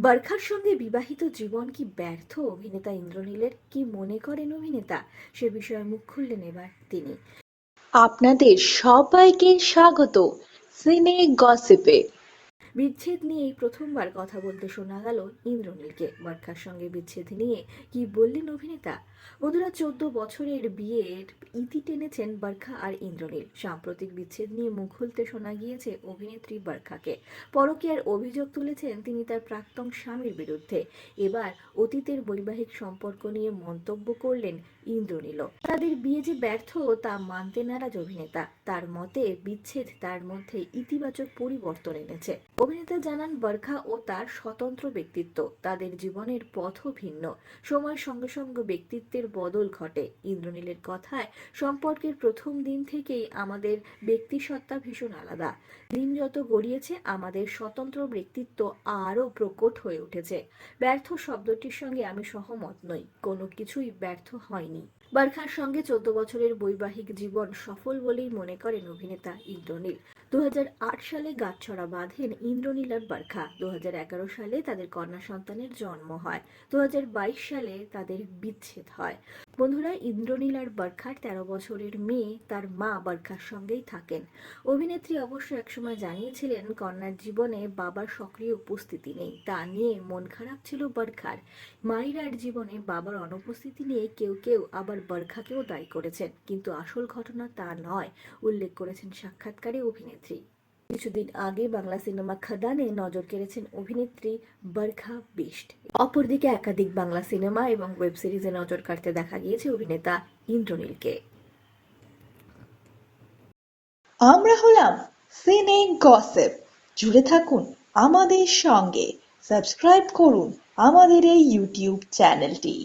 বরখার সঙ্গে বিবাহিত জীবন কি ব্যর্থ, অভিনেতা ইন্দ্রনীলের কি মনে করেন অভিনেতা? সে বিষয়ে মুখ খুললেন এবার তিনি। আপনাদের সবাইকে স্বাগত। সিনে গসিপে। বিচ্ছেদ নিয়ে এই প্রথমবার কথা বলতে শোনা গেল ইন্দ্রনীলকে। বরখার সঙ্গে বিচ্ছেদ নিয়ে কি বললেন অভিনেতা? বন্ধুরা, চোদ্দ বছরের বিয়ের ইতি টেনেছেন বরখা আর ইন্দ্রনীল। সাম্প্রতিক বিচ্ছেদ নিয়ে মুখ খুলতে শোনা গিয়েছে অভিনেত্রী বরখাকে। পরকীয়ার অভিযোগ তুলেছেন তিনি তার প্রাক্তন স্বামীর বিরুদ্ধে। এবার অতীতের বৈবাহিক সম্পর্ক নিয়ে মন্তব্য করলেন ইন্দ্রনীলও। তাদের বিয়ে যে ব্যর্থ, তা মানতে নারাজ অভিনেতা। তার মতে, বিচ্ছেদ তার মধ্যে ইতিবাচক পরিবর্তন এনেছে। অভিনেতা জানান, বরখা ও তার স্বতন্ত্র ব্যক্তিত্ব। তাদের জীবনের পথও ভিন্ন। সময়ের সঙ্গে সঙ্গে ব্যক্তিত্বের বদল ঘটে। ইন্দ্রনীলের কথায়, সম্পর্কের প্রথম দিন থেকেই আমাদের ব্যক্তিসত্তা ভীষণ আলাদা। দিন যত গড়িয়েছে, আমাদের স্বতন্ত্র ব্যক্তিত্ব আরও প্রকট হয়ে উঠেছে। ব্যর্থ শব্দটির সঙ্গে আমি সহমত নই। কোনো কিছুই ব্যর্থ হয়নি। বারখার সঙ্গে চোদ্দ বছরের বৈবাহিক জীবন সফল বলেই মনে করেন অভিনেতা ইন্দ্রনীল। দু হাজার আট সালে গাঁটছড়া বাঁধেন ইন্দ্রনীল আর বারখা। দু হাজার এগারো সালে তাদের কন্যা সন্তানের জন্ম হয়। দু হাজার বাইশ সালে তাদের বিচ্ছেদ হয়। বন্ধুরা, ইন্দ্রনীল আর বারখার তেরো বছরের মেয়ে, তার মা বারখার সঙ্গেই থাকেন। অভিনেত্রী অবশ্য একসময় জানিয়েছিলেন, কন্যার জীবনে বাবার সক্রিয় উপস্থিতি নেই। তা নিয়ে মন খারাপ ছিল বরখার। মাইরার জীবনে বাবার অনুপস্থিতি নিয়ে কেউ কেউ আবার বরখাকেও দায়ী করেছেন। কিন্তু আসল ঘটনা তা নয়, উল্লেখ করেছেন সাক্ষাৎকারে অভিনেত্রী। কিছুদিন আগে বাংলা সিনেমা খাদানে নজর কেড়েছেন অভিনেত্রী বরখা বিষ্ট। অপরদিকে একাধিক বাংলা সিনেমা এবং ওয়েব সিরিজে নজর কাটতে দেখা গিয়েছে অভিনেতা ইন্দ্রনীলকে। আমরা হলাম সিনে গসেপ। জুড়ে থাকুন আমাদের সঙ্গে। সাবস্ক্রাইব করুন আমাদের এই ইউটিউব চ্যানেলটি।